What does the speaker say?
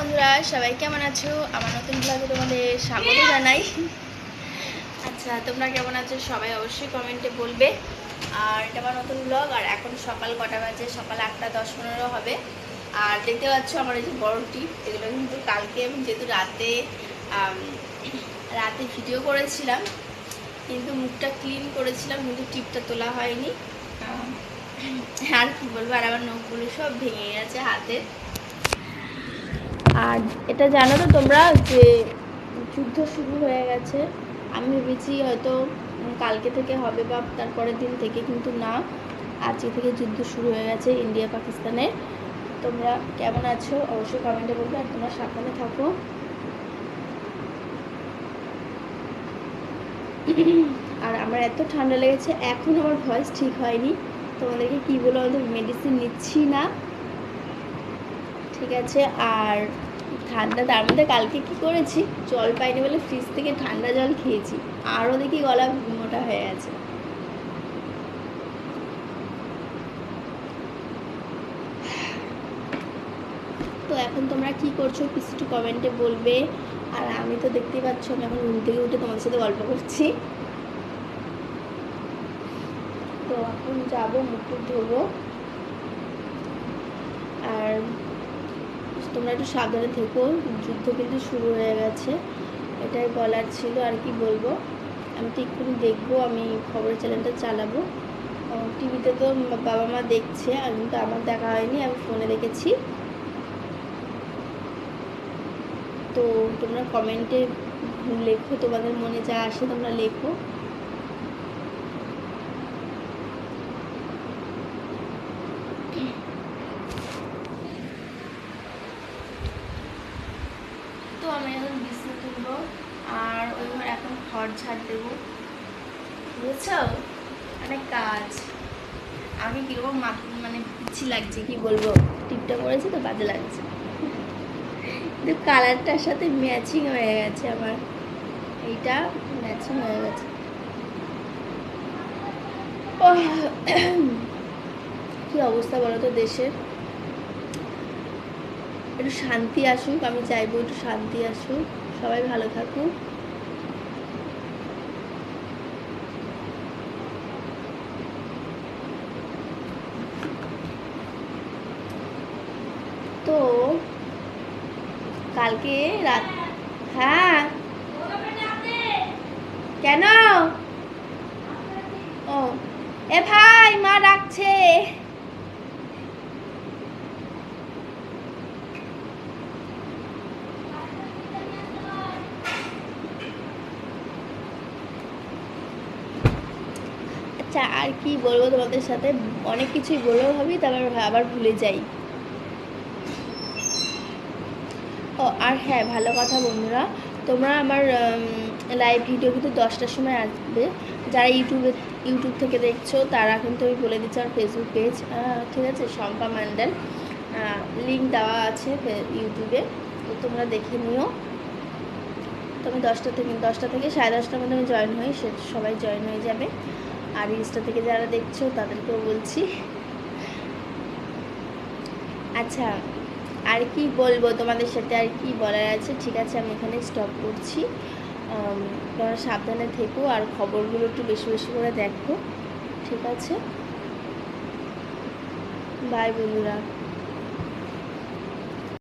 বন্ধুরা, সবাই কেমন আছো? আমার নতুন ব্লগে তোমাদের স্বাগত জানাই। আচ্ছা তোমরা কেমন আছো? সবাই অবশ্যই কমেন্টে বলবে। আর এটা আমার নতুন ব্লগ আর এখন সকাল কটা বাজে? সকাল আটটা দশ পনেরো হবে। আর দেখতে পাচ্ছ আমার এই যে বড় টিপ এগুলো কিন্তু কালকে আমি যেহেতু রাতে রাতে ভিডিও করেছিলাম, কিন্তু মুখটা ক্লিন করেছিলাম, কিন্তু টিপটা তোলা হয়নি। আর কি বলব, আর আমার নখগুলো সব ভেঙে গেছে হাতের আর এটা জানো তো তোমরা যে যুদ্ধ শুরু হয়ে গেছে, আমি ভেবেছি হয়তো কালকে থেকে হবে বা তারপরের দিন থেকে, কিন্তু না। আজকে থেকে যুদ্ধ শুরু হয়ে গেছে ইন্ডিয়া পাকিস্তানের তোমরা কেমন আছো? অবশ্যই কমেন্টে বলবে আর তোমরা সাবধানে থাকো। আর আমার এত ঠান্ডা লেগেছে, এখন আমার ভয়েস ঠিক হয়নি। তোমাদেরকে কী বলো আমাদের মেডিসিন নিচ্ছি না। ঠিক আছে, আর ঠান্ডা, তার মধ্যে কালকে কি করেছি? জল পাইনি বলে ফ্রিজ থেকে ঠান্ডা জল খেয়েছি। আরও দেখি গলা মোটা হয়ে গেছে। তো এখন তোমরা কি করছ কিছু একটু কমেন্টে বলবে। আর আমি তো দেখতেই পাচ্ছ, আমি এখন ঘুম থেকে উঠে তোমাদের সাথে গল্প করছি। তো এখন যাব মুখ ধোবো। আর তোমরা একটু সাবধানে থেকো, যুদ্ধ কিন্তু শুরু হয়ে গেছে। এটাই বলার ছিল, আর কি বলব? আমি তো এক্ষুনি দেখব, আমি খবরের চ্যানেলটা চালাবো। টিভিতে তো বাবা মা দেখছে, আর কিন্তু আমার দেখা হয়নি, আমি ফোনে দেখেছি। তো তোমরা কমেন্টে লেখো, তোমাদের মনে যা আসে তোমরা লেখো তো আমি এখন বিছনা তুলবো আর ওই ঘর ঝাড় দেবো। বুঝছ? অনেক কাজ। আমি কীরকম মানে পিচ্ছি লাগছে, কি বলব? টিপটা পরেছি তো, বাজে লাগছে। কিন্তু কালারটার সাথে ম্যাচিং হয়ে গেছে আমার। এইটা ম্যাচিং হয়ে গেছে। কি অবস্থা বলো তো দেশের? একটু শান্তি আসুক, আমি চাইব একটু শান্তি আসুক। সবাই ভালো থাকুক তো কালকে রাত হ্যাঁ। কেন? ও। এ ভাই, মা ডাকছে। আচ্ছা আর কি বলব তোমাদের সাথে? অনেক কিছুই বলেও ভাবি, তারপর আবার ভুলে যাই। ও, আর হ্যাঁ ভালো কথা বন্ধুরা। তোমরা আমার লাইভ ভিডিও কিন্তু দশটার সময় আসবে। যারা ইউটিউবে ইউটিউব থেকে দেখছ, তারা কিন্তু আমি বলে দিচ্ছি আমার ফেসবুক পেজ ঠিক আছে? শম্পা মণ্ডল লিঙ্ক দেওয়া আছে ইউটিউবে তো তোমরা দেখে নিও। তো আমি দশটা থেকে দশটা থেকে সাড়ে দশটার মধ্যে আমি জয়েন হই। সে, সবাই জয়েন হয়ে যাবে। আর ইনস্টা থেকে যারা দেখছ, তাদেরকেও বলছি। আচ্ছা আর কি বলব তোমাদের সাথে আর কি বলার আছে? ঠিক আছে, আমি এখানে স্টপ করছি। তোমরা সাবধানে থেকো আর খবরগুলো একটু বেশি বেশি করে দেখো। ঠিক আছে? বাই বন্ধুরা।